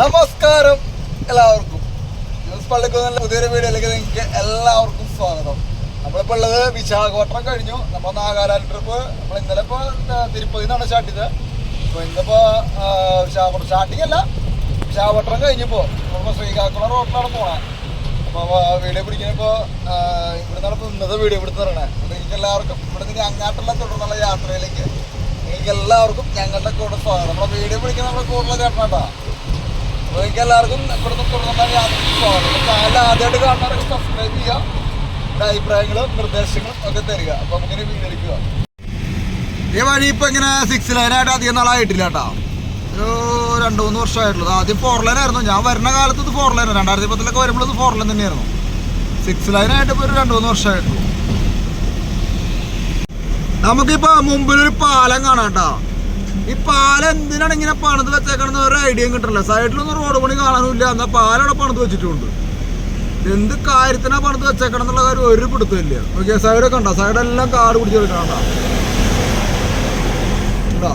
നമസ്കാരം എല്ലാവർക്കും. ന്യൂസ് പള്ളിക്കുന്ന പുതിയൊരു വീഡിയോയിലേക്ക് നിങ്ങൾക്ക് എല്ലാവർക്കും സ്വാഗതം. നമ്മളിപ്പോൾ ഉള്ളത് വിശാഖപട്ടണം കഴിഞ്ഞു. നമ്മൾ നാഗാലാൻഡ് ട്രിപ്പ് നമ്മൾ ഇന്നലെ ഇപ്പോൾ തിരുപ്പതി നിന്നാണ് സ്റ്റാർട്ട് ചെയ്തത്. അപ്പോൾ ഇന്നിപ്പോൾ വിശാഖപട്ടണം സ്റ്റാർട്ടിംഗ് അല്ല. വിശാഖപട്ടണം കഴിഞ്ഞപ്പോൾ നമ്മളിപ്പോൾ ശ്രീകാക്കുളം റോഡിലാണ് പോണേ. അപ്പോൾ വീഡിയോ പിടിക്കുന്നപ്പോൾ ഇവിടെ ഇപ്പോൾ ഇന്നത്തെ വീഡിയോ പിടിച്ച് തുടങ്ങണേ അപ്പോൾ എനിക്ക് എല്ലാവർക്കും ഇവിടെ നിന്ന് അങ്ങാട്ടുള്ള തുടർന്നുള്ള യാത്രയിലേക്ക്. നിങ്ങൾക്ക് എല്ലാവർക്കും ഞങ്ങളുടെ കൂടെ സ്വാഗതം. നമ്മുടെ വീഡിയോ പിടിക്കുന്ന നമ്മുടെ കൂടുതൽ ചേട്ടനാട്ടാ. അപ്പോൾ എനിക്ക് എല്ലാവർക്കും ഇവിടുന്ന് തുടർന്നുള്ള യാത്രയ്ക്ക് സ്വാഗതം ചാനൽ ആദ്യമായിട്ട് കാണുന്നവരൊക്കെ സബ്സ്ക്രൈബ് ചെയ്യുക നിങ്ങളുടെ അഭിപ്രായങ്ങളും നിർദ്ദേശങ്ങളും ഒക്കെ തരിക. അപ്പോൾ നമുക്കിനി വീണ്ടെടുക്കുക ഈ വഴി ഇപ്പം ഇങ്ങനെ സിക്സ് ലൈനായിട്ട് അധികം നാളായിട്ടില്ല കേട്ടോ. ഒരു രണ്ട് മൂന്ന് വർഷമായിട്ടുള്ളത്. ആദ്യം ഫോർ ലൈൻ ആയിരുന്നു. ഞാൻ വരുന്ന കാലത്ത് ഇത് ഫോർ ലൈൻ രണ്ടായിരത്തി പത്തിലൊക്കെ വരുമ്പോൾ ഇത് ഫോർ ലൈൻ തന്നെയായിരുന്നു. സിക്സ് ലൈനായിട്ട് ഇപ്പോൾ ഒരു രണ്ട് മൂന്ന് വർഷമായിട്ടുള്ളൂ. നമുക്കിപ്പോ മുമ്പിലൊരു പാലം കാണാം കേട്ടോ. ഈ പാലം എന്തിനാണ് ഇങ്ങനെ പണിത് വെച്ചേക്കണെന്ന് ഒരു ഐഡിയയും കിട്ടില്ല സൈഡിലൊന്നും റോഡ് പണി കാണാനില്ല എന്നാൽ പാലം അവിടെ പണിത് വെച്ചിട്ടുണ്ട്. എന്ത് കാര്യത്തിനാ പണിത് വെച്ചേക്കണം എന്നുള്ള കാര്യം ഒരു പിടുത്തമില്ല ഓക്കെ സൈഡൊക്കെ ഉണ്ടോ സൈഡെല്ലാം കാട് പിടിച്ച് വെക്കണോ ഉണ്ടോ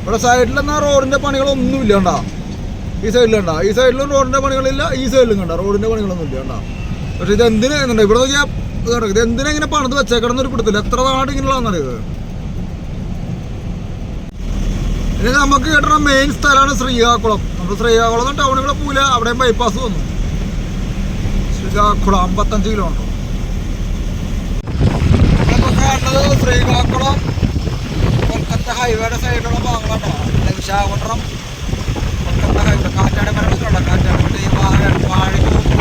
ഇവിടെ സൈഡിലെന്നാ റോഡിന്റെ പണികളൊന്നുമില്ല കണ്ടാ? ഈ സൈഡിലുണ്ടാ ഈ സൈഡിലും റോഡിന്റെ പണികളില്ല ഈ സൈഡിലും കണ്ട? റോഡിന്റെ പണികളൊന്നും ഇല്ല കണ്ടാ? പക്ഷെ ഇത് എന്തിനാ ഇവിടെ നോക്കിയാൽ ഇത് എന്തിനാ ഇങ്ങനെ പണിത് വെച്ചേക്കണം എന്നൊരു പിടുത്തില്ല എത്ര നാട് ഇങ്ങനെയുള്ളതെന്നറിയത് ഇനി നമുക്ക് കിട്ടുന്ന മെയിൻ സ്ഥലമാണ് ശ്രീകാക്കുളം നമ്മൾ ശ്രീകാക്കുളം ടൗണുകളെ പോയില്ല അവിടെയും ബൈപ്പാസ് വന്നു. ശ്രീകാക്കുളം അമ്പത്തഞ്ച് കിലോമീറ്റർ കാണുന്നത് ശ്രീകാക്കുളം കൊൽക്കത്ത ഹൈവേയുടെ സൈഡിലുള്ള ഭാഗങ്ങളാണ് വിശാഖപട്ടണം കൊൽക്കത്ത ഹൈവേ കാറ്റാടി മരണത്തിലുള്ള ഉണ്ടോ കാറ്റാടി വാഴ വാഴയ്ക്ക്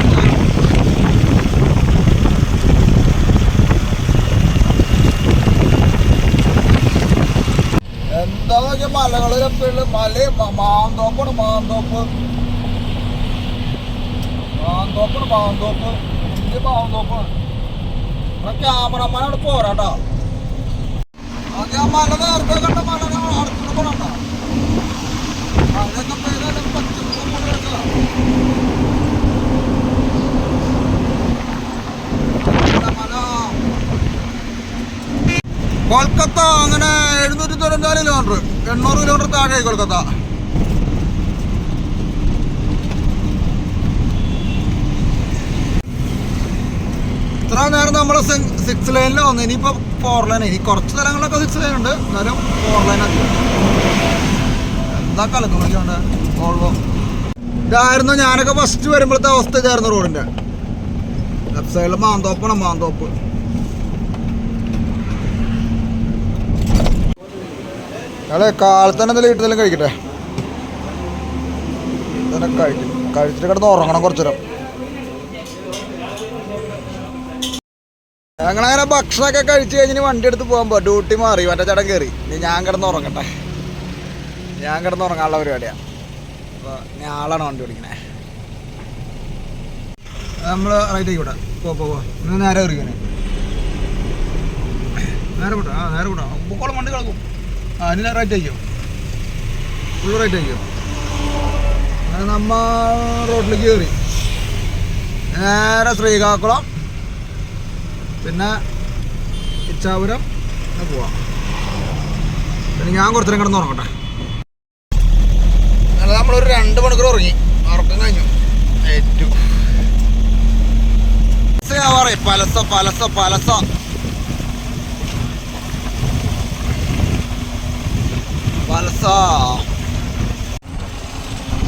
എന്താ നോക്കിയ മലകൾ രപ്പുള്ള മല മാന്തോപ്പാണ് മാന്തോപ്പ് മാന്തോപ്പാണ് മാന്തോപ്പ് വലിയ മാന്തോപ്പാണ് ഇവിടെ ക്യാമറമാനോട് പോരാട്ടോ അത് ആ മല നേരത്തെ കണ്ട മല അടുത്തിട്ട് പോണണ്ട മലയൊക്കെ പേര് പച്ചപ്പ് കിടക്കില്ല. ഇവിടെ മല കൊൽക്കത്ത അങ്ങനെ എഴുന്നൂറ്റി തൊണ്ണൂറ്റാൽ കിലോമീറ്റർ എണ്ണൂറ് കിലോമീറ്റർ താഴെയായി കൊൽക്കത്ത. ഇത്ര നേരം നമ്മൾ സിക്സ് ലൈനിൽ വന്നു. ഇനിയിപ്പോൾ ഫോർ ലൈൻ ഇനി കുറച്ച് സ്ഥലങ്ങളിലൊക്കെ സിക്സ് ലൈൻ ഉണ്ട്. എന്നാലും ഫോർ ലൈൻ അധികം. എന്താ കലക്ക് ഓൾവോ വോൾവോ ഇതായിരുന്നു ഞാനൊക്കെ ഫസ്റ്റ് വരുമ്പോഴത്തെ അവസ്ഥ ഇതായിരുന്നു റോഡിന്റെ ലെഫ്റ്റ് സൈഡിൽ മാന്തോപ്പാണ് മാന്തോപ്പ്. അതെ കാലത്തന്നെ എന്തെങ്കിലും വീട്ടിൽ കഴിക്കട്ടെ. തന്നെ കഴിക്കും. കഴിച്ചിട്ട് കിടന്ന് ഉറങ്ങണം കുറച്ചു നേരം ഞങ്ങളങ്ങനെ ഭക്ഷണമൊക്കെ കഴിച്ച് കഴിഞ്ഞ് വണ്ടി എടുത്ത് പോകാൻ പോകാം ഡ്യൂട്ടി മാറി. മറ്റേ ചടം കയറി ഇനി ഞാൻ കിടന്ന് ഉറങ്ങട്ടെ. ഞാൻ കിടന്ന് ഉറങ്ങാനുള്ള പരിപാടിയാണ് അപ്പോൾ ഞാളാണ് വണ്ടി ഓടിക്കണേ. നമ്മൾ റൈറ്റ് ആയിക്കോട്ടെ പോ പോ നേരെ കയറിക്കണേ നേരെ കൂട്ടാ ആ നേരെ വിട്ടോ പൊക്കോളം വണ്ടി കിടക്കും. ആ ഇനി റൈറ്റ് അയ്യോ ഫുൾ റൈറ്റ് അയ്യോ അങ്ങനെ നമ്മ റോഡിലേക്ക് കയറി നേരെ ശ്രീകാക്കുളം പിന്നെ ഇച്ചാപുരം പോവാം. പിന്നെ ഞാൻ കുറച്ചു നേരം കിടന്ന് ഉറങ്ങട്ടെ. അങ്ങനെ നമ്മളൊരു രണ്ട് മണിക്കൂർ ഉറങ്ങി. ഉറക്കം കഴിഞ്ഞു. ഏറ്റവും പലസ പലസ പലസ പലസ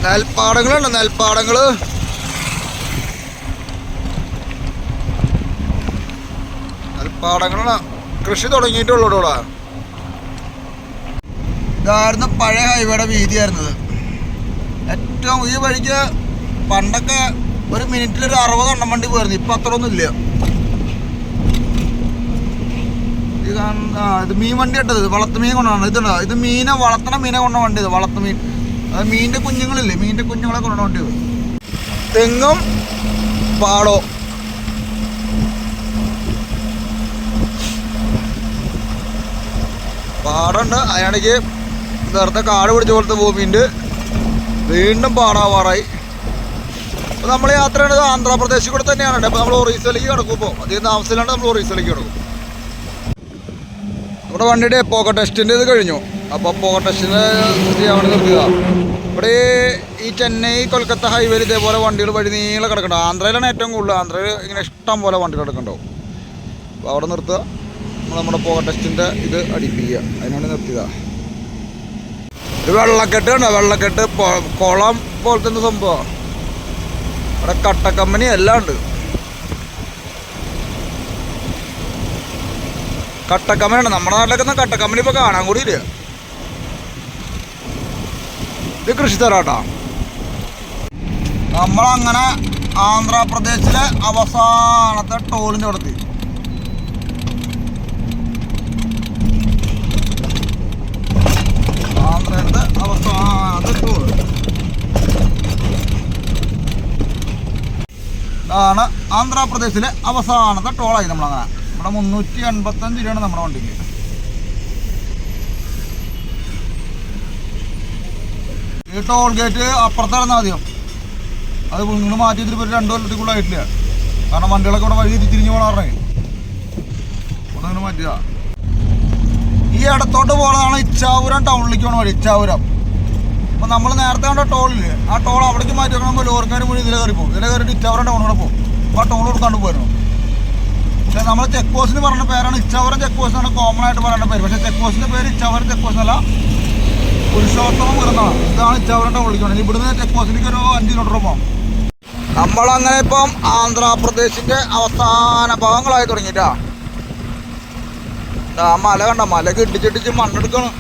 നെൽപ്പാടങ്ങളുണ്ട് നെൽപ്പാടങ്ങൾ. നെൽപ്പാടങ്ങളാണ്. കൃഷി തുടങ്ങിയിട്ടുള്ളൂ ഇവിടെ. ഇതായിരുന്നു പഴയ ഹൈവേയുടെ വീതിയായിരുന്നത്. ഏറ്റവും ഈ വഴിക്ക് പണ്ടൊക്കെ ഒരു മിനിറ്റിൽ ഒരു അറുപത് എണ്ണം വണ്ടി പോയിരുന്നു. ഇപ്പൊ അത്ര ഒന്നും ഇല്ല. ഇത് മീൻ വണ്ടി ഇട്ടത് വളർത്തു മീൻ കൊണ്ടാണ് ഇതുണ്ടോ? ഇത് മീനെ വളർത്തണ മീനെ കൊണ്ട വണ്ടി ഇത് വളർത്തു മീൻ. അത് കുഞ്ഞുങ്ങളില്ലേ? മീനിന്റെ കുഞ്ഞുങ്ങളെ കൊണ്ട വണ്ടി തെങ്ങും പാടോ? പാടുണ്ട് അതിനിടയ്ക്ക് നേരത്തെ കാട് പിടിച്ച പോലത്തെ ഭൂമിയുണ്ട്. വീണ്ടും പാടാവാറായി. അപ്പോൾ നമ്മൾ യാത്ര ചെയ്യുന്നത് ആന്ധ്രാപ്രദേശിൽ കൂടെ തന്നെയാണ്. അപ്പോൾ നമ്മൾ ഒറീസയിലേക്ക് കിടക്കും ഇപ്പോൾ അധികം താമസമില്ലാണ്ട് നമ്മൾ ഒറീസയിലേക്ക് കിടക്കും. നമ്മുടെ വണ്ടിയുടെ പോക്ക ടെസ്റ്റിന്റെ ഇത് കഴിഞ്ഞു. അപ്പോൾ പോക്ക ടെസ്റ്റിന്റെ അവിടെ നിർത്തുക ഇവിടെ ഈ ചെന്നൈ കൊൽക്കത്ത ഹൈവേയിൽ ഇതേപോലെ വണ്ടികൾ വഴി നീളെ കിടക്കണം ആന്ധ്രയിലാണ് ഏറ്റവും കൂടുതൽ. ആന്ധ്രയിൽ ഇങ്ങനെ ഇഷ്ടം പോലെ വണ്ടികൾ കിടക്കണ്ടാവും. അപ്പോൾ അവിടെ നിർത്തുക. നമ്മൾ നമ്മുടെ പോകട്ടസ്റ്റിന്റെ ഇത് അടിപ്പിക്കുക. അതിനുവേണ്ടി നിർത്തുക ഒരു വെള്ളക്കെട്ട് ഉണ്ടോ വെള്ളക്കെട്ട് കുളം പോലത്തെ സംഭവം? ഇവിടെ കട്ടക്കമ്പനി എല്ലാം ഉണ്ട്. കട്ട കമ്പനിയാണ് നമ്മുടെ നാട്ടിലൊക്കെ കട്ടക്കമ്മനി ഇപ്പോൾ കാണാൻ കൂടി ഇത് കൃഷി തരാട്ടാ നമ്മളങ്ങനെ ആന്ധ്രാപ്രദേശിലെ അവസാനത്തെ ടോളിന്റെ അടുത്ത് ആന്ധ്രയുടെ അവസാനത്തെ ടോൾ. ഇതാണ് ആന്ധ്രാപ്രദേശിലെ അവസാനത്തെ ടോളായി നമ്മളങ്ങനെ. നമ്മുടെ മുന്നൂറ്റി എൺപത്തഞ്ച് രൂപയാണ് നമ്മുടെ വണ്ടിക്ക്. ഈ ടോൾ ഗേറ്റ് അപ്പുറത്തായിരുന്നു ആദ്യം അത് നിങ്ങൾ മാറ്റി വെച്ചിട്ട് ഇപ്പോൾ കൂടെ കൊല്ലത്തിക്കുള്ളായിട്ടില്ല കാരണം വണ്ടികളൊക്കെ ഇവിടെ വഴി തിരിഞ്ഞു പോകണ ഇവിടെ നിന്ന് മാറ്റിയതാ. ഈ ഇടത്തോട്ട് പോകണതാണ് ഇച്ചാപുരം ടൗണിലേക്ക് പോകണ വഴി ഇച്ചാപുരം. അപ്പം നമ്മൾ നേരത്തെ കണ്ട ടോളിൽ ആ ടോൾ അവിടേക്ക് മാറ്റി വെക്കണമെങ്കിൽ ലോറിക്കാർ മുഴുവൻ ഇതിലെ കയറി പോകും ഇതിലെ കയറിയിട്ട് ഇച്ചാപുരം ടൗണിലൂടെ പോകും അപ്പോൾ ആ ടോൾ കൊടുക്കാണ്ട് പോയിരുന്നു നമ്മൾ ചെക്ക് പോസ്റ്റിന് പറഞ്ഞ പേരാണ്. ഇച്ചവർ ചെക്ക് പോസ്റ്റ് ആണ് കോമൺ ആയിട്ട് പറയുന്ന പേര്. പക്ഷേ ചെക്ക് പോസ്റ്റിന്റെ പേര് ഇച്ചവർ ചെക്ക് പോസ്റ്റ് അല്ല പുരുഷോത്തമം വരുന്നതാണ് ഇതാണ് ഇച്ചവറിന്റെ വിളിക്കുന്നത് ഇവിടുന്ന് ചെക്ക് പോസ്റ്റിലേക്ക് ഒരു അഞ്ച് കിലോമീറ്റർ പോകാം നമ്മളങ്ങനെ ഇപ്പം ആന്ധ്രാപ്രദേശിന്റെ അവസാന ഭാഗങ്ങളായി തുടങ്ങിട്ടാ ആ മല കണ്ട മല കിട്ടിച്ചിട്ടിച്ച് മണ്ണെടുക്കണം.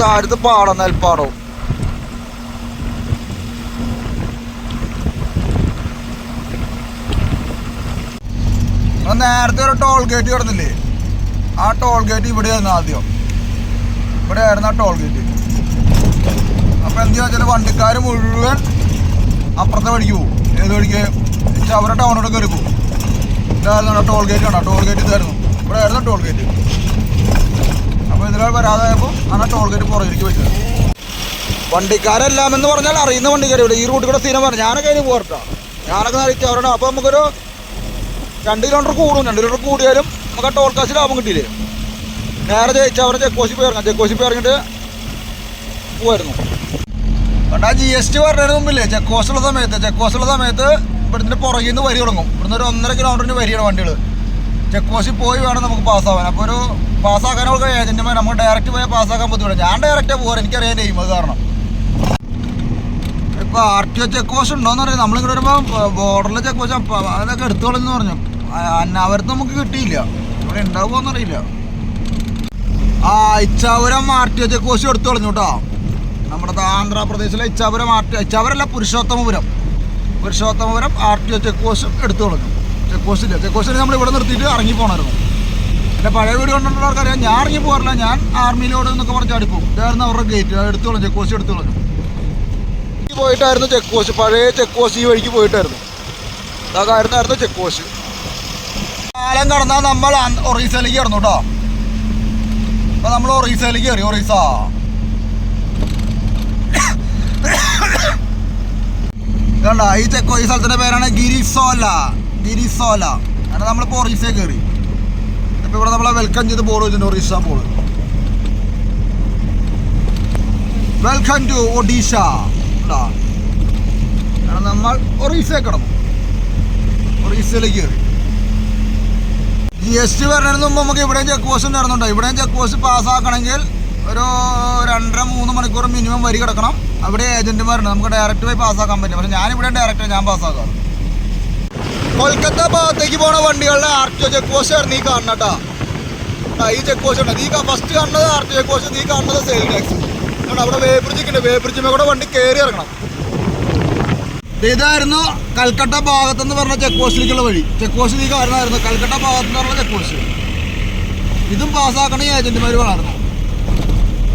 താഴത്ത് പാടം നെൽപ്പാടവും. നേരത്തെ ഒരു ടോൾ ഗേറ്റ് കിടന്നില്ലേ ആ ടോൾ ഗേറ്റ് ഇവിടെയായിരുന്നു ആദ്യം. ഇവിടെ ആയിരുന്നു ആ ടോൾ ഗേറ്റ് അപ്പൊ എന്താ വെച്ചാൽ വണ്ടിക്കാർ മുഴുവൻ അപ്പുറത്തെ വഴിക്ക് പോകും. ഏത് വഴിക്ക്? ടൗണോട് കയറി പോകും. ഇതായിരുന്നു ടോൾ ഗേറ്റ് ആണ് ടോൾ ഗേറ്റ് ഇതായിരുന്നു. ഇവിടെ ആയിരുന്നു ടോൾ ഗേറ്റ് അപ്പോൾ ഇതിലൊരു വരാതായപ്പോൾ ആ ടോൾ ഗേറ്റ് പുറകിലേക്ക് വെച്ചത് വണ്ടിക്കാരെല്ലാം എന്ന് പറഞ്ഞാൽ അറിയുന്ന വണ്ടിക്കാർ ഇവിടെ ഈ റൂട്ടിൽ കൂടെ സ്ഥിരം പറഞ്ഞു ഞാനൊക്കെ അതിന് പോരട്ടോ ഞാനൊക്കെ നയിച്ച് അവരുടെ അപ്പോൾ നമുക്കൊരു രണ്ട് കിലോമീറ്റർ കൂടും. രണ്ട് കിലോമീറ്റർ കൂടിയാലും നമുക്ക് ആ ടോൾ കാശ് ലാഭം കിട്ടിയില്ലേ? നേരെ ജയിച്ച അവരെ ചെക്കോശി പോയി ഇറങ്ങാം. ചെക്കോശി പോയി ഇറങ്ങിയിട്ട് പോയിരുന്നു കണ്ടാ ജി എസ് ടി പറഞ്ഞതിന് മുമ്പില്ലേ? ചെക്ക് പോസ്റ്റുള്ള സമയത്ത് ഉള്ള സമയത്ത് ഇവിടുന്ന് പുറകിൽ നിന്ന് വരി തുടങ്ങും. ഇവിടുന്ന് ഒരു ഒന്നര കിലോമീറ്ററിന് വരിയാണ് വണ്ടികൾ ചെക്ക് പോസ്റ്റിൽ പോയി വേണം നമുക്ക് പാസ്സാവാൻ അപ്പോൾ ഒരു പാസ്സാക്കാനുള്ള ഏജന്റുമാർ നമുക്ക് ഡയറക്റ്റ് പോയാൽ പാസ്സാക്കാൻ ബുദ്ധിമുട്ട് ഞാൻ ഡയറക്റ്റാണ് പോകാൻ എനിക്കറിയാൻ നെയ്മ് അത് കാരണം. ഇപ്പോൾ R T O check post ഉണ്ടോയെന്ന് പറയുന്നത് നമ്മളിങ്ങോട്ട് വരുമ്പോൾ ബോർഡറിലെ ചെക്ക് പോസ്റ്റ് അതൊക്കെ എടുത്തോളെന്ന് പറഞ്ഞു. അന്നാവരത്ത് നമുക്ക് കിട്ടിയില്ല. ഇവിടെ ഉണ്ടാവുമോന്നറിയില്ല ആ Ichchapuram R T check post എടുത്തു കളഞ്ഞു കേട്ടോ നമ്മുടെ ആന്ധ്രാപ്രദേശിലെ Ichchapuram R T ഇച്ചാപുരമല്ല Purushottamapuram. Purushottamapuram R T O check post എടുത്തു കളഞ്ഞു. ചെക്ക് പോസ്റ്റില്ല ചെക്ക് പോസ്റ്റിൽ നമ്മൾ ഇവിടെ നിർത്തിയിട്ട് ഇറങ്ങി പോകണമായിരുന്നു എന്റെ പഴയ വീട് കണ്ടിട്ടുള്ളവർക്കറിയാം ഞാൻ ഇറങ്ങി പോകാറില്ല. ഞാൻ ആർമിയിലോട് എന്നൊക്കെ പറഞ്ഞ് അടുക്കും ഇതായിരുന്നു അവരുടെ ഗേറ്റ് എടുത്തു കളഞ്ഞു ചെക്ക് പോസ്റ്റ് എടുത്തു കളഞ്ഞു. പോയിട്ടായിരുന്നു ചെക്ക് പോസ്റ്റ് പഴയ ചെക്ക് പോസ്റ്റ് ഈ വഴിക്ക് പോയിട്ടായിരുന്നു. അതായിരുന്നായിരുന്നു ചെക്ക് പോസ്റ്റ് കാലം കടന്നാൽ നമ്മൾ ഒറീസയിലേക്ക് കടന്നു കേട്ടോ അപ്പൊ നമ്മൾ ഒറീസയിലേക്ക് കയറി ഒറീസ. കണ്ട ഈ ചെക്ക് ഈ സ്ഥലത്തിന്റെ പേരാണ് ഗിരിസോല ഗിരിസോല. അങ്ങനെ നമ്മളിപ്പോ ഒറീസയിൽ കയറി. ഇപ്പൊ ഇവിടെ നമ്മളെ വെൽക്കം ചെയ്ത് ബോർഡ് വെച്ചിട്ടുണ്ട് Orissa board welcome to Odisha കാരണം നമ്മൾ ഒറീസയിൽ കിടന്നു. ഒറീസയിലേക്ക് കയറി. ജി എസ് ടി വരുന്നതിന് മുമ്പ് നമുക്ക് ഇവിടെയും ചെക്ക് പോസ്റ്റ് ഉണ്ടായിരുന്നുണ്ടോ ഇവിടെയും ചെക്ക് പോസ്റ്റ് പാസ്സാക്കണമെങ്കിൽ ഒരു രണ്ടര മൂന്ന് മണിക്കൂർ മിനിമം വരി കിടക്കണം. അവിടെ ഏജന്റുമാരുണ്ട് നമുക്ക് ഡയറക്റ്റ് പോയി പാസ്സാക്കാൻ പറ്റില്ല പക്ഷെ ഞാനിവിടെ ഡയറക്റ്റ് ഞാൻ പാസ്സാക്കാം കൊൽക്കത്ത ഭാഗത്തേക്ക് പോണ വണ്ടികളുടെ R T O check post ആയിരുന്നു ഈ കാണുന്ന കേട്ടോ ഈ ചെക്ക് പോസ്റ്റ് ഉണ്ട്. ഈ ഫസ്റ്റ് കാണുന്നത് ആർ ടി ചെക്ക് പോസ്റ്റ് ഈ കാണുന്നത് സെയിൽ ടാക്സ് അവിടെ വേബ്രിഡ്ജ് ഉണ്ട്. വേബ്രിഡ്ജിമേ കൂടെ വണ്ടി കയറി ഇറങ്ങണം. ഇതായിരുന്നു കൽക്കട്ട ഭാഗത്തെന്ന് പറഞ്ഞ ചെക്ക് പോസ്റ്റിലേക്കുള്ള വഴി. ചെക്ക് പോസ്റ്റിൽ ഈ കാരണമായിരുന്നു കൽക്കട്ട ഭാഗത്തെന്ന് പറഞ്ഞ ചെക്ക് പോസ്റ്റ് ഇതും പാസ്സാക്കണ ഈ ഏജന്റുമാർ വളർന്നു.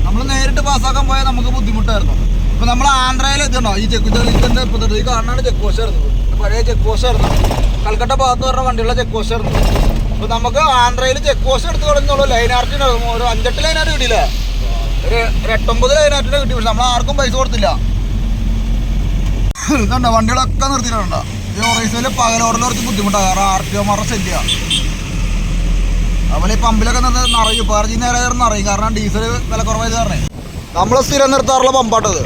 നമ്മൾ നേരിട്ട് പാസ്സാക്കാൻ പോയാൽ നമുക്ക് ബുദ്ധിമുട്ടായിരുന്നു. ഇപ്പൊ നമ്മൾ ആന്ധ്രയിൽ ഇതുണ്ടോ? ഈ ചെക്ക് ഇതിന്റെ ഇപ്പൊ ഈ കാണാണ് ചെക്ക് പോസ്റ്റ് ആയിരുന്നു. പഴയ ചെക്ക് പോസ്റ്റ് ആയിരുന്നു. കൽക്കട്ട ഭാഗത്ത് പറഞ്ഞ വണ്ടിയുള്ള ചെക്ക് പോസ്റ്റ് ആയിരുന്നു. അപ്പൊ നമുക്ക് ആന്ധ്രയിൽ ചെക്ക് പോസ്റ്റ് എടുത്ത് കളഞ്ഞോളൂ. ലൈൻ ആർട്ടിന് ഒരു അഞ്ചെട്ട് ലൈൻ ആർട്ട് കിട്ടിയില്ല? ഒരു എട്ടൊമ്പത് ലൈൻ ആർട്ടിന് കിട്ടി. പക്ഷെ നമ്മൾ ആർക്കും പൈസ കൊടുത്തില്ല. ഇതുണ്ട്? വണ്ടികളൊക്കെ നിർത്തിയിട്ടുണ്ടോ. പകലോടിൽ കുറച്ച് ബുദ്ധിമുട്ടാണ് കാരണം ആർ ടി ഒമാരുടെ സെറ്റ് അതുപോലെ ഈ പമ്പിലൊക്കെ നിന്ന് നിറയും. പേർജി നേരെ നിറയും. കാരണം ഡീസൽ വില കുറവായത് കാരണം. നമ്മൾ സ്ഥിരം നിർത്താറുള്ള പമ്പാട്ടത്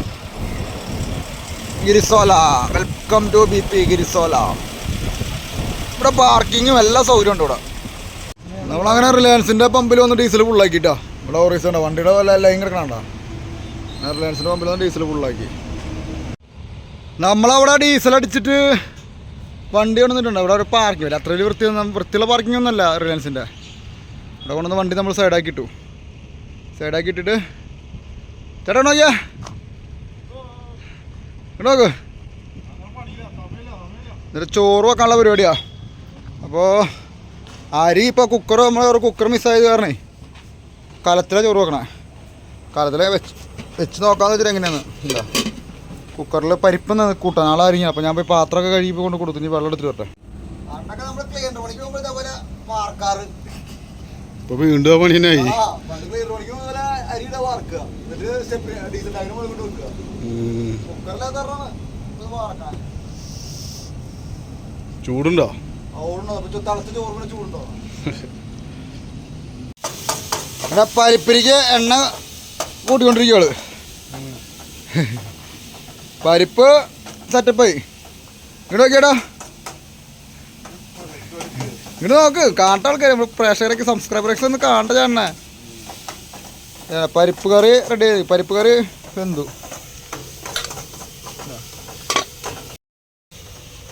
Girisola. Welcome to B P Girisola. ഇവിടെ പാർക്കിങ്ങും എല്ലാ സൗകര്യം ഉണ്ട് ഇവിടെ. നമ്മളങ്ങനെ റിലയൻസിന്റെ പമ്പിൽ വന്ന് ഡീസൽ ഫുള്ളാക്കിട്ടാ ഇവിടെ ഓറീസ് ഉണ്ട്? വണ്ടിയുടെ ലൈൻ കിടക്കണ റിലയൻസിന്റെ പമ്പിൽ വന്ന് ഡീസൽ ഫുള്ളാക്കി നമ്മളവിടെ ഡീസൽ അടിച്ചിട്ട് വണ്ടി കൊണ്ടുവന്നിട്ടുണ്ട്. അവിടെ ഒരു പാർക്കിംഗ് ഇല്ല അത്ര വലിയ വൃത്തി വൃത്തിയുള്ള പാർക്കിംഗ് ഒന്നുമല്ല റിലയൻസിന്റെ അവിടെ കൊണ്ടുവന്ന് വണ്ടി നമ്മൾ സൈഡാക്കി ഇട്ടു സൈഡാക്കി ഇട്ടിട്ട് ചേട്ടാ നോക്കിയാ. നോക്ക്. എന്നിട്ട് ചോറ് വെക്കാനുള്ള പരിപാടിയാ. അപ്പോൾ അരി ഇപ്പോൾ കുക്കർ നമ്മൾ കുക്കർ മിസ്സായത് കാരണേ കലത്തിലാണ് ചോറ് വെക്കണേ. കലത്തിലെ വെച്ച് വെച്ച് നോക്കാന്ന് വെച്ചിട്ട് എങ്ങനെയാണ് എന്താ കുക്കറിൽ പരിപ്പ് കൂട്ടാൻ. ആളെ അരിഞ്ഞ. അപ്പോൾ ഞാൻ പോയി പാത്രമൊക്കെ കഴുകി കൊണ്ട് കൊടുത്തു ഇനി വെള്ളം എടുത്തിട്ട് വരട്ടെ. ഇപ്പൊ വീണ്ടും പണി തന്നെ ആയി ചൂടുണ്ടോ? പരിപ്പിരിക്ക് എണ്ണ കൂട്ടിക്കൊണ്ടിരിക്കുകയാണ് പരിപ്പ് സെറ്റപ്പായി ഇങ്ങോട്ട് നോക്കിയാടാ. ഇങ്ങോട്ട് നോക്ക് കാണട്ട ആൾക്കാർ നമ്മൾ പ്രേക്ഷകരൊക്കെ സബ്സ്ക്രൈബറൊക്കെ ഒന്ന് കാണണ്ട ചേട്ടനെ. പരിപ്പ് കറി റെഡി പരിപ്പ് കറി എന്തു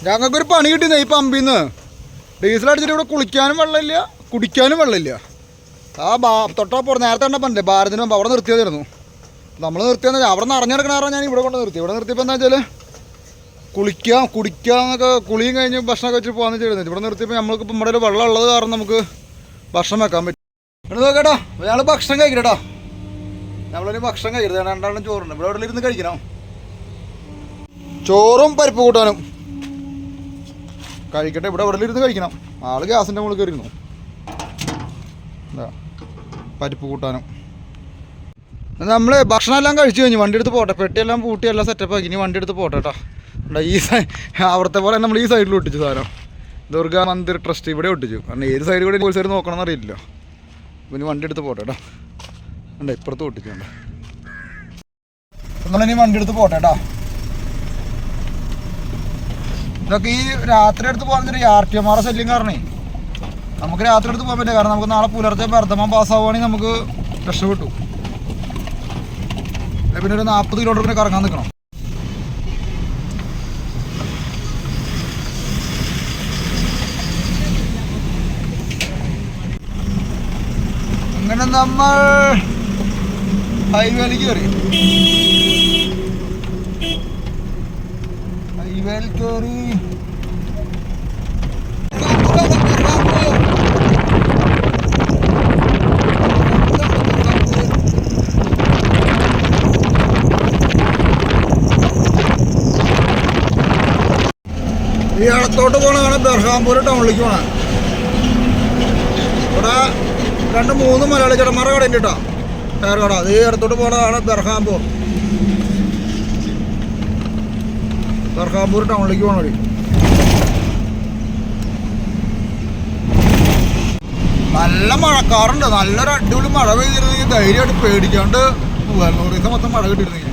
ഞങ്ങൾക്കൊരു പണി കിട്ടിയെന്നേ ഈ പമ്പിന്ന്. ഡീസൽ അടിച്ചിട്ട് ഇവിടെ കുളിക്കാനും വെള്ളമില്ല കുടിക്കാനും വെള്ളമില്ല. ആ ബാ തൊട്ടപ്പുറം നേരത്തെ കണ്ട പറഞ്ഞില്ലേ ഭാരതിന് അവിടെ നിർത്തിയതായിരുന്നു. നമ്മൾ നിർത്തിയെന്ന് അവിടെ നിന്ന് അറിഞ്ഞെടുക്കണ ഞാൻ ഇവിടെ കൊണ്ട് നിർത്തി. ഇവിടെ നിർത്തിയപ്പോൾ എന്താ വെച്ചാൽ കുളിക്കാം കുടിക്കാം എന്നൊക്കെ കുളിയും കഴിഞ്ഞ് ഭക്ഷണമൊക്കെ വെച്ചിട്ട് പോകാമെന്ന് ചെയ്യുന്നത് ഇവിടെ നിർത്തിയപ്പോൾ നമ്മൾക്ക് ഇപ്പം ഇവിടെ വെള്ളം ഉള്ളത് കാരണം നമുക്ക് ഭക്ഷണം വെക്കാൻ പറ്റും. ഇവിടെ നോക്കട്ടോ ഞങ്ങൾ ഭക്ഷണം കഴിക്കട്ടോ നമ്മളൊരു ഭക്ഷണം കഴിക്കരുത്. രണ്ടാളും ചോറുണ്ട്. ഇവിടെ ഇവിടെ ഇരുന്ന് കഴിക്കണം? ചോറും പരിപ്പ് കൂട്ടാനും. കഴിക്കട്ടെ. ഇവിടെ ഇവിടെ ഇരുന്ന് കഴിക്കണം. ആൾ ഗ്യാസിന്റെ മുകളിൽ കയറിയിരുന്നു പരിപ്പ് കൂട്ടാനും. നമ്മൾ ഭക്ഷണം എല്ലാം കഴിച്ചു കഴിഞ്ഞു. വണ്ടി എടുത്ത് പോട്ടെ. പെട്ടിയെല്ലാം പൂട്ടി എല്ലാം സെറ്റപ്പ് ആക്കി. ഇനി വണ്ടി എടുത്ത് പോട്ടെ കേട്ടോ ഈ സൈ അവിടുത്തെ പോലെ നമ്മൾ ഈ സൈഡിൽ ഒട്ടിച്ചു സാധനം. ദുർഗാ മന്ദിർ ട്രസ്റ്റ് ഇവിടെ ഒട്ടിച്ചു. കാരണം ഏത് സൈഡ് കൂടെ പോലീസുകാർ നോക്കണം എന്നറിയില്ല പിന്നെ വണ്ടി എടുത്ത് പോട്ടെ കേട്ടോ ഉണ്ട് ഇപ്പുറത്ത് ഒട്ടിച്ചുണ്ട് നമ്മളിനി വണ്ടി എടുത്ത് പോട്ടെ കേട്ടോ ഇതൊക്കെ ഈ രാത്രി എടുത്ത് പോകാൻ ഈ ആർ ടി എം ആർ ശല്യം കാരണേ. നമുക്ക് രാത്രി എടുത്ത് പോകാൻ പറ്റില്ല. കാരണം നമുക്ക് നാളെ പുലർച്ചെ ബർദ്ധമാൻ പാസ്സാവുകയാണെങ്കിൽ നമുക്ക് രക്ഷപ്പെട്ടു. പിന്നെ ഒരു നാൽപ്പത് കിലോമീറ്റർ പിന്നെ കറങ്ങാൻ നിൽക്കണം. അങ്ങനെ നമ്മൾ ഹൈവേയിലേക്ക് കയറി. ഹൈവേയിൽ കയറി. ഈ ഇടത്തോട്ട് പോകണതാണ് ബെർഹാംപൂർ ടൗണിലേക്ക് പോകണം ഇവിടെ രണ്ട് മൂന്ന് മലയാളി ചേട്ടന്മാരെ കട ഉണ്ട് കേട്ടോ. ടയർ കട. അത് ഇടത്തോട്ട് പോകണതാണ് ബെർഹാംപൂർ ബെർഹാംപൂർ ടൗണിലേക്ക് പോകണ നല്ല മഴക്കാറുണ്ട്. നല്ലൊരു അടിപൊളി മഴ പെയ്തിരുന്നെങ്കിൽ ധൈര്യമായിട്ട് പേടിക്കാണ്ട് പോകാൻ ദിവസം മൊത്തം മഴ കിട്ടിയിരുന്നെങ്കിൽ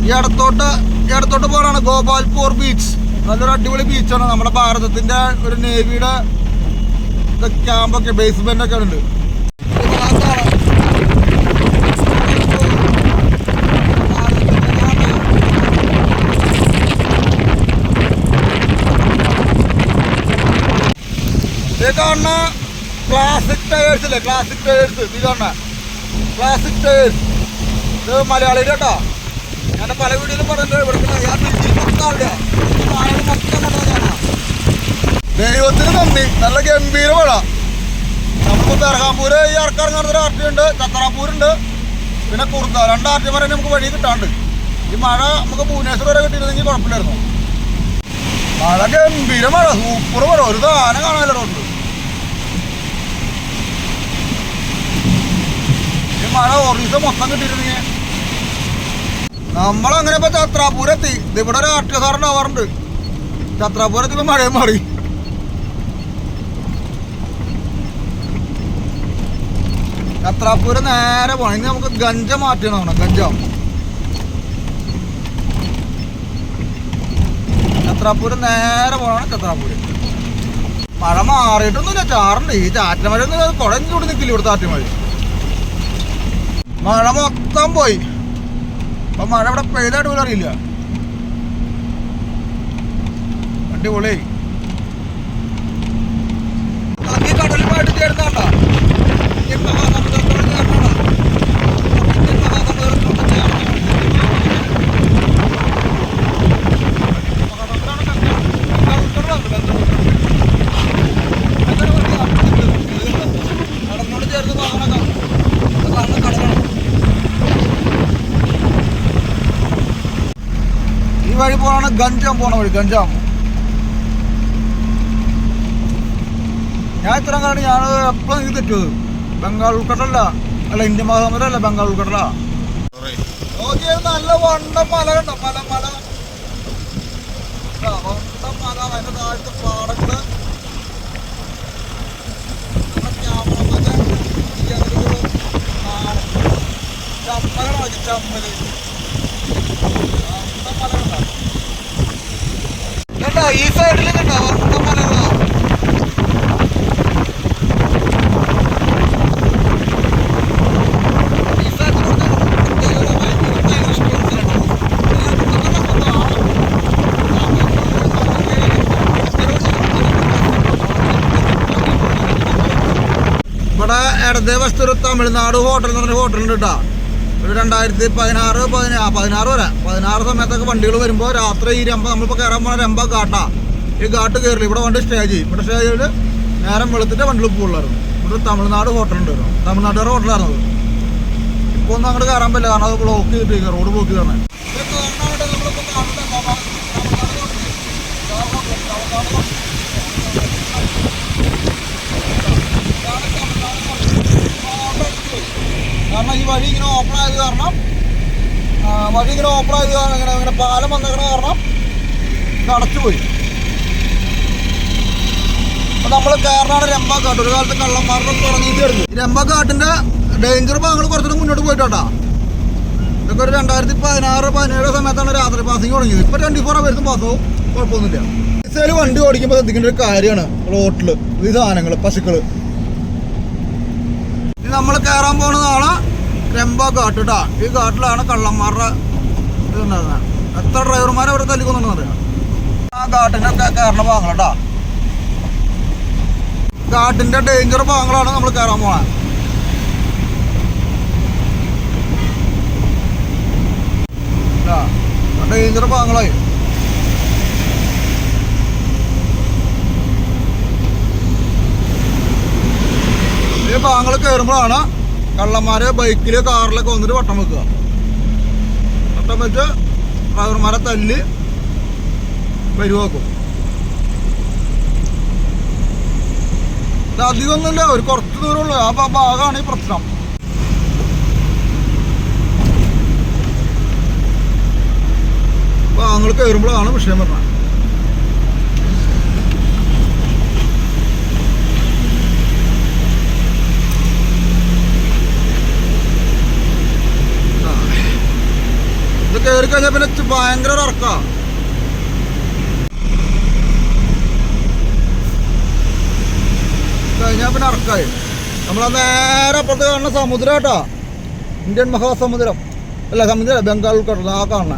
ഈ ഇടത്തോട്ട് ഈ ഇടത്തോട്ട് പോകാനാണ് ഗോപാൽപൂർ ബീച്ച് നല്ലൊരു അടിപൊളി ബീച്ചാണ് നമ്മുടെ ഭാരതത്തിന്റെ ഒരു നേവിയുടെ ക്യാമ്പൊക്കെ ബേസ്മെന്റ് ഒക്കെ ഉണ്ട്. കാണുന്ന ക്ലാസിക് ടയേഴ്സ് ഇല്ലേ? ക്ലാസിക് ടയേഴ്സ് ഇത് ക്ലാസിക് ടയേഴ്സ് ഇത് മലയാളിയുടെ കേട്ടോ. ഞാൻ പല വീടുകളിലും പറഞ്ഞിട്ടുണ്ട്. ഇവിടെ ഞാൻ ബിൽഡിംഗ് ദൈവത്തിന് നന്ദി. നല്ല ഗംഭീര മഴ. നമുക്ക് ബെർഹാംപൂര് ഈ ഇറക്കിറങ്ങുന്ന ഒരു ആർട്ടി ഉണ്ട് ചത്തറാപ്പൂരുണ്ട് പിന്നെ കുർത്ത രണ്ട് ആർട്ടിമാരെ നമുക്ക് വഴി കിട്ടാണ്ട്. ഈ മഴ നമുക്ക് ഭുവനേശ്വർ വരെ കിട്ടിയിരുന്നെങ്കിൽ കുഴപ്പമില്ലായിരുന്നു. മഴ ഗംഭീര മഴ. സൂപ്പർ മഴ. ഒരു ദാന കാണാനല്ലോ റോഡിൽ ഈ മഴ ഒറീസ മൊത്തം കിട്ടിയിരുന്നെങ്കിൽ. നമ്മളങ്ങനെ ഇപ്പൊ ചത്രാപൂരെത്തി ഇതിവിടെ ഒരു ആർട്ടി സാർ ഉണ്ടാവാറുണ്ട് ചത്രാപൂരെത്തി ഇപ്പൊ മഴയും മാറി കത്രാപ്പൂര് നേരെ പോണം ഇനി നമുക്ക് ഗഞ്ച മാറ്റണം ഗഞ്ച കത്രാപ്പൂര് നേരെ പോകണം കത്രാപ്പൂര് മഴ മാറിയിട്ടൊന്നുമില്ല ചാറുണ്ട് ഈ ചാറ്റ മഴ ഒന്നും കുടം ചൂട് നിൽക്കില്ല ഇവിടുത്തെ മഴ മഴ മൊത്തം പോയി അപ്പൊ മഴ ഇവിടെ പെയ്തായിട്ട് പോലും അറിയില്ല അടിപൊളി അങ്ങ് കടലുമായിട്ട് ചേർന്നാണ്ടാ ഇന്ത്യൻ മഹാസമുദ്രത്തോട് ചേർന്നാണ്ടാ ഇന്ത്യൻ മഹാസമുദ്രത്തോട് ചേർന്നാ കടലിനോട് ചേർന്ന് വാഹനം പോണാണ് ഗഞ്ചാം പോണ വഴി ഗഞ്ചാം. ഞാൻ ഇത്ര കാലം ഞാൻ എപ്പോഴും ഇത് തെറ്റത് ബംഗാൾ ഉൾക്കടലല്ല. അല്ല ഇന്ത്യ മഹാസമുദ്രല്ല ബംഗാൾ ഉൾക്കടല. നല്ല വണ്ട മല കണ്ടോ? മല മല. വണ്ട അതിന്റെ താഴത്തെ പാടങ്ങൾ. ചമ്മലാണ് ചമ്മൽ. ഈ സൈഡിൽ കണ്ടോ? വണ്ട ഈ സൈഡിൽ കണ്ടോ? ഭയങ്കര ഭയങ്കര ഇഷ്ടമുള്ള സ്ഥലമാണ്. ഇവിടെ ഇടതേ വസ്തു ഒരു തമിഴ്നാട് ഹോട്ടൽ എന്ന് പറഞ്ഞ ഹോട്ടലുണ്ട് കേട്ടോ. ഒരു രണ്ടായിരത്തി പതിനാറ് പതിനാ പതിനാറ് വരെ. പതിനാറ് സമയത്തൊക്കെ വണ്ടികൾ വരുമ്പോൾ രാത്രി ഈ രമ്പ നമ്മളിപ്പോൾ കയറാൻ പോണ രമ്പ കാട്ടാ ഈ കാട്ട് കയറില്ല ഇവിടെ വണ്ടി സ്റ്റേ ചെയ്യും. ഇവിടെ സ്റ്റേ ചെയ്ത് നേരം വെളുത്തിട്ട് വണ്ടിയിൽ പോകുള്ളായിരുന്നു ഇവിടെ തമിഴ്നാട് ഹോട്ടലുണ്ട് ഉണ്ട് തമിഴ്നാട്ടുകാരുടെ ഹോട്ടലായിരുന്നു ഇപ്പോൾ ഒന്നും അങ്ങോട്ട് കയറാൻ പറ്റില്ല. കാരണം അത് ബ്ലോക്ക് ചെയ്തിട്ട് റോഡ് ബ്ലോക്ക് ചെയ്തേ കാരണം ഈ വഴി ഇങ്ങനെ ഓപ്പൺ ആയത് കാരണം വഴി ഇങ്ങനെ ഓപ്പൺ ആയത് കാരണം ഇങ്ങനെ ഇങ്ങനെ പാലം വന്നേക്കണ കാരണം ഇത് അടച്ചുപോയി അപ്പൊ നമ്മൾ കയറാണ് രമ്പാക്കാട്ട് ഒരു കാലത്ത് കള്ളന്മാരുടെ തുടങ്ങിയിട്ടായിരുന്നു രമ്പാക്കാട്ടിന്റെ ഡേഞ്ചർ ഭാഗങ്ങൾ കുറച്ചുകൂടി മുന്നോട്ട് പോയിട്ടോട്ടാ. ഇതൊക്കെ ഒരു രണ്ടായിരത്തി പതിനാറ് പതിനേഴ് സമയത്താണ് രാത്രി പാസിങ് തുടങ്ങിയത്. ഇപ്പൊ ട്വന്റി ഫോർ അവേഴ്സും പാസ്സവും കുഴപ്പമൊന്നുമില്ല. വണ്ടി ഓടിക്കുമ്പോൾ ശ്രദ്ധിക്കേണ്ട ഒരു കാര്യമാണ്. റോട്ടിൽ ഈ സാധനങ്ങൾ പശുക്കൾ. ഇത് നമ്മൾ കയറാൻ പോകുന്നതാണ് രമ്പ ഘാട്ട് കേട്ടോ ഈ ഘാട്ടിലാണ് കള്ളന്മാരുടെ ഇത് ഉണ്ടാകുന്നത് എത്ര ഡ്രൈവർമാരെ അവിടെ തല്ലിക്കൊന്നുണ്ടെന്ന് ആ ഘാട്ടിന്റെ ഒക്കെ കയറുന്ന ഭാഗങ്ങൾ കേട്ടോ ഘാട്ടിന്റെ ഡേഞ്ചർ ഭാഗങ്ങളാണ് നമ്മൾ കയറാൻ പോണത് ഡേഞ്ചർ ഭാഗങ്ങളായി. ഈ ഭാഗങ്ങൾ കയറുമ്പോഴാണ് കള്ളന്മാര് ബൈക്കിൽ കാറിലൊക്കെ വന്നിട്ട് വട്ടം വെക്കുക. വട്ടം വെച്ച് ഡ്രൈവർമാരെ തല്ലി വരുവാക്കും ഇത് അധികമൊന്നുമില്ല ഒരു കുറച്ച് ദൂരമുള്ളൂ. ആ ഭാഗമാണ് ഈ പ്രശ്നം. ഭാഗങ്ങൾ കയറുമ്പോഴാണ് വിഷയം പറഞ്ഞത് ആ. ഇത് കയറി കഴിഞ്ഞാൽ പിന്നെ ഭയങ്കര ഉറക്കാ. കഴിഞ്ഞാൽ പിന്നെ ഇറക്കായി നമ്മളാ നേരെ അപ്പുറത്ത് കാണുന്ന സമുദ്രം കേട്ടോ. ഇന്ത്യൻ മഹാസമുദ്രം. അല്ല സമുദ്രം ബംഗാൾ ഉൾക്കടൽ ആ കാണുന്ന.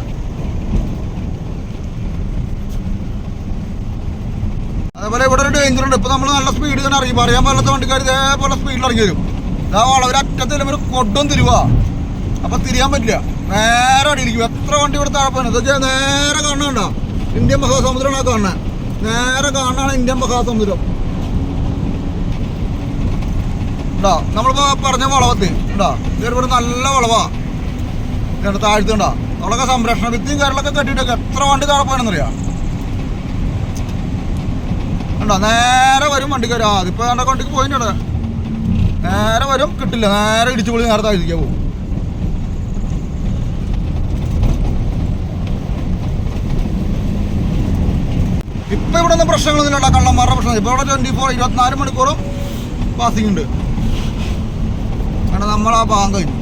അതേപോലെ ഇവിടെ ഒരു ഡേഞ്ചർ ഉണ്ട്. ഇപ്പൊ നമ്മൾ നല്ല സ്പീഡിൽ തന്നെ ഇറങ്ങി. പറയാൻ പാടില്ലാത്ത വണ്ടിക്കാർ ഇതേപോലെ സ്പീഡിൽ ഇറങ്ങി വരും. ഇതാ വളരെ അറ്റത്ത് ഒരു കൊടും തിരുവാ. അപ്പൊ തിരിയാൻ പറ്റില്ല. നേരെ അടിയിലിരിക്കും എത്ര വണ്ടി ഇവിടെ തഴപ്പാണ് എന്താ നേരെ കാണുന്നുണ്ടോ ഇന്ത്യൻ മഹാസമുദ്രമാണ് കാണുന്നത് നേരെ കാണാണ് ഇന്ത്യൻ മഹാസമുദ്രം. ഉണ്ടോ നമ്മളിപ്പോ പറഞ്ഞ വളവത്ത് ഉണ്ടോ ഇവിടെ നല്ല വളവാ. താഴ്ത്തി താഴ്ത്തുണ്ടോ അവളൊക്കെ സംരക്ഷണ ഭിത്തിയും കാര്യങ്ങളൊക്കെ കെട്ടിയിട്ടൊക്കെ എത്ര വണ്ടി താഴെ പോകണമെന്നറിയാം ഉണ്ടോ നേരെ വരും വണ്ടിക്ക് ആ അതിപ്പോ വണ്ടിക്ക് പോയിട്ടുണ്ട്. നേരെ വരും കിട്ടില്ല. നേരെ ഇടിച്ചു പൊളി നേരെ താഴ്ത്തിക്കാൻ പോകും ഇപ്പൊ ഇവിടെ ഒന്നും പ്രശ്നങ്ങളൊന്നും ഇല്ല കള്ളന്മാരുടെ പ്രശ്നം. ഇപ്പൊ ഇവിടെ ട്വന്റി ഫോർ ഇരുപത്തിനാല് മണിക്കൂറും പാസിംഗ് ഉണ്ട്. നമ്മൾ ആ ഭാഗം കഴിഞ്ഞു.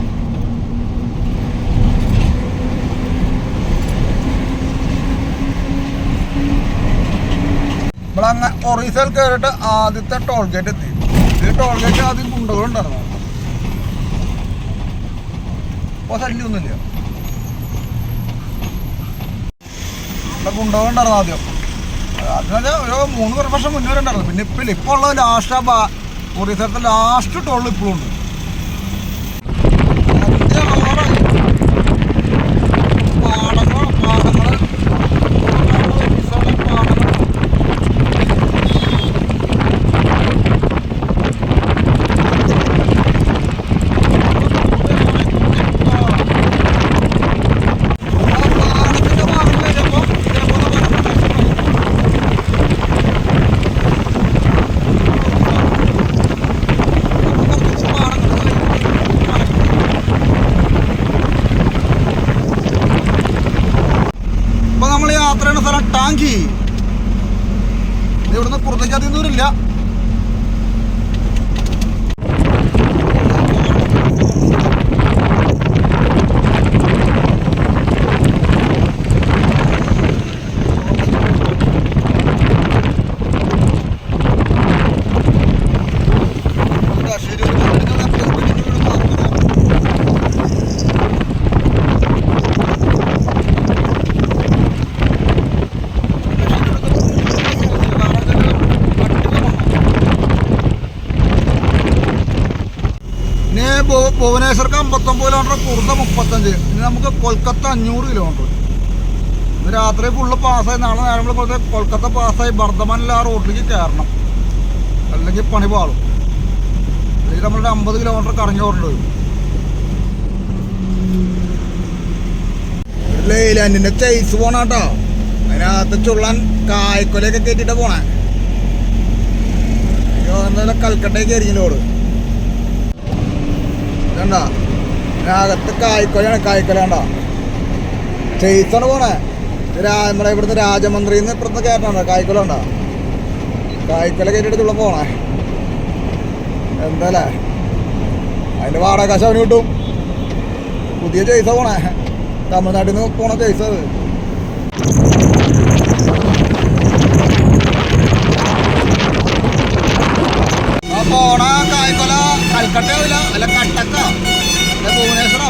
നമ്മളങ്ങനെ ഒറീസയിൽ കയറിയിട്ട് ആദ്യത്തെ ടോൾ ഗേറ്റ് എത്തി. ഈ ടോൾ ഗേറ്റ് ആദ്യം കുണ്ടകളുണ്ടായിരുന്നു അപ്പൊ ശല്യമൊന്നുമില്ല ഇവിടെ ഗുണ്ടകളുണ്ടായിരുന്നു ആദ്യം. ആദ്യം ഒരു മൂന്ന് വർഷം മുന്നേ ഉണ്ടായിരുന്നു. പിന്നെ ഇപ്പം ഇപ്പോൾ ഉള്ള ലാസ്റ്റ് ആ ഒറീസത്തെ ലാസ്റ്റ് ടോളിൽ ഇപ്പോഴും ഉണ്ട് അതിന്റെ റോഡാണ്. പാടങ്ങളോ പാടങ്ങൾ ഒറീസയിലെ പാടങ്ങളാണ്. ഇപ്പൊ നമ്മൾ യാത്ര ചെയ്യുന്ന സ്ഥലം ടാങ്കി ഇത് ഇവിടുന്ന് പുറത്തേക്ക് അധികം ദൂരമില്ല ശരി ഇനി ഭു- ഭുവനേശ്വർക്ക് അമ്പത്തൊമ്പത് കിലോമീറ്റർ കുറുന്ന മുപ്പത്തഞ്ച്. ഇനി നമുക്ക് കൊൽക്കത്ത അഞ്ഞൂറ് കിലോമീറ്റർ ഇന്ന് രാത്രി ഫുള്ള് പാസ്സായി നാളെ നേരം കൊടുത്ത് കൊൽക്കത്ത പാസ്സായി ബർദ്ധമാനിൽ ആ റോഡിലേക്ക് കയറണം. അല്ലെങ്കിൽ പണി പാളും. അല്ലെങ്കിൽ നമ്മളുടെ അമ്പത് കിലോമീറ്റർ കറങ്ങി ഓടേണ്ടി വരും. ലൈലാൻഡിന്റെ ചേസ് പോണാട്ടോ. അതിനകത്ത് ചുള്ളൻ കായ്ക്കൊലയൊക്കെ കയറ്റിട്ടാ പോണേ. കൽക്കട്ടയ്ക്ക് ആയിരിക്കും കണ്ട? അകത്ത് കായ്ക്കൊലയാണ് കായ്ക്കൊല കണ്ട ചേസാണ് പോണേ. നമ്മുടെ നമ്മളെ ഇവിടുന്ന് രാജമന്ത്രിയിൽ നിന്ന് ഇപ്പുറത്ത് കയറ്റണ്ട കായ്ക്കൊല ഉണ്ടോ കായ്ക്കൊല പോണേ. എന്തല്ലേ? അതിന്റെ വാടക കാശ് അവന് കിട്ടും. പുതിയ ചേസ പോണേ. തമിഴ്നാട്ടിൽ നിന്ന് പോണ ചേസ പോണ കായ്ക്കൊല. കൽക്കട്ട അല്ല ഭുവനേശ്വറ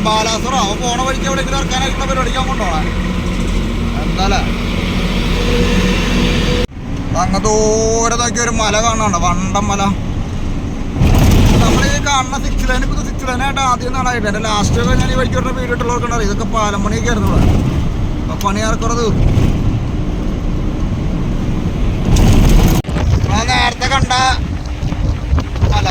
ബാലാസുറ? അവൻ പോണ വഴിക്ക് എവിടെയെങ്കിലും ഇറക്കാനായിട്ടുള്ള പരിപാടിക്കാൻ കൊണ്ടുപോകാൻ എന്താല്ലേ അങ്ങ് ദൂരതാക്കി ഒരു മല കാണാണ്ട വണ്ടം മല. നമ്മൾ ഈ കാണുന്ന സിക്സ് ലൈൻ ഇപ്പോൾ സിക്സ് ലൈനായിട്ട് ആദ്യം നാളായിട്ട് എന്റെ ലാസ്റ്റ് ഞാൻ ഈ വഴിക്ക് വീട് ഇട്ടുള്ളവർക്കുണ്ടാവും ഇതൊക്കെ പാലം പണിയൊക്കെ ആയിരുന്നു ഇവിടെ. അപ്പൊ പണി ഏറെക്കുറെ തീർന്നു ആ നേരത്തെ കണ്ട മല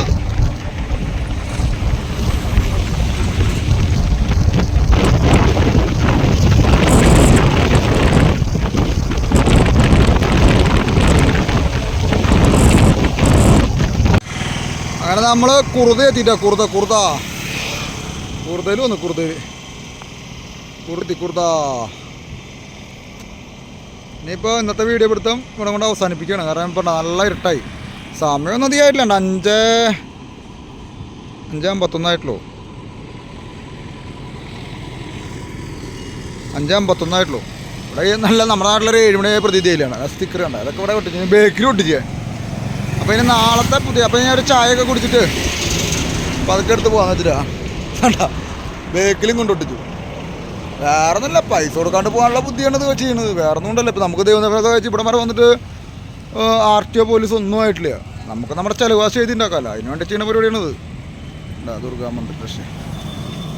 അങ്ങനെ നമ്മൾ കുറുത എത്തിയിട്ടാ കുറുത കുറുത. കുറുതയിൽ വന്നു കുറുതയിൽ കുറുത്തി കുറുത. ഇനിയിപ്പോൾ ഇന്നത്തെ വീഡിയോ പിടുത്തം ഇവിടെ കൊണ്ട് അവസാനിപ്പിക്കുകയാണ്. കാരണം ഇപ്പോൾ നല്ല ഇരുട്ടായി. സമയമൊന്നും അധികമായിട്ടില്ല. അഞ്ച് അഞ്ച് അമ്പത്തൊന്നായിട്ടുള്ളൂ അഞ്ച് അമ്പത്തൊന്നായിട്ടുള്ളൂ ഇവിടെ നല്ല നമ്മുടെ നാട്ടിലൊരു ഏഴ് മണി പ്രതീതിയിലാണ് സ്റ്റിക്കർ അതൊക്കെ ഇവിടെ ഒട്ടിച്ച് ബേക്കിൽ ഒട്ടിച്ച്. അപ്പോൾ ഇനി നാളത്തെ പുതിയ അപ്പോൾ ഞാൻ ഒരു ചായയൊക്കെ കുടിച്ചിട്ട് പതുക്കെ എടുത്ത് പോകാൻ വെച്ചിട്ടാ കണ്ട? ബേക്കിലും കൊണ്ടൊട്ടിച്ചു. വേറെ ഒന്നുമില്ല പൈസ കൊടുക്കാണ്ട് പോകാനുള്ള ബുദ്ധിയാണ് ഇത് ചെയ്യണത്. വേറെ ഒന്നും ഉണ്ടല്ലോ. ഇപ്പം നമുക്ക് ദൈവം വെച്ച് ഇവിടെ വരെ വന്നിട്ട് ആർ ടി ഒ പോലീസ് ഒന്നും ആയിട്ടില്ല. നമുക്ക് നമ്മുടെ ചിലവാശ എഴുതിണ്ടാക്കാമല്ലോ അതിന് വേണ്ടി ചെയ്യുന്ന പരിപാടിയാണിത്. ഇത് ദുർഗാ മന്ദിർ പക്ഷേ.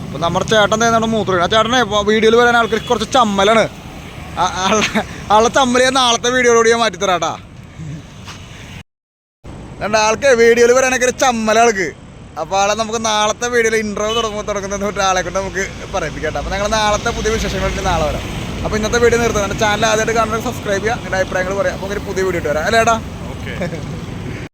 അപ്പം നമ്മുടെ ചേട്ടൻ തന്നെയാണ് മൂത്രം ആ ചേട്ടനെ വീഡിയോയിൽ വരാൻ ആൾക്കാർക്ക് കുറച്ച് ചമ്മലാണ്. ആളുടെ ചമ്മലിയെ നാളത്തെ വീഡിയോയിലൂടെ ഞാൻ മാറ്റിത്തരാട്ടാ രണ്ട് ആൾക്ക് വീഡിയോയിൽ വരാനൊക്കെ ഒരു ചമ്മല ആൾക്ക് അപ്പോൾ ആളെ നമുക്ക് നാളത്തെ വീഡിയോയിൽ ഇൻട്രോ തുടങ്ങുമ്പോൾ തുടങ്ങുന്ന ഒരാളെ കൊണ്ട് നമുക്ക് പറയിപ്പിക്കട്ടെ അപ്പോൾ ഞങ്ങൾ നാളത്തെ പുതിയ വിശേഷങ്ങൾ നാളെ വരാം. അപ്പോൾ ഇന്നത്തെ വീഡിയോ നിർത്തുന്നത് ചാനൽ ആദ്യമായിട്ട് കാണുന്നത് സബ്സ്ക്രൈബ് ചെയ്യുക. നിങ്ങളുടെ അഭിപ്രായങ്ങൾ പറയാം. അപ്പോൾ ഒരു പുതിയ വീഡിയോ ഇട്ട് വരാം. അല്ലേടാ ഓക്കെ.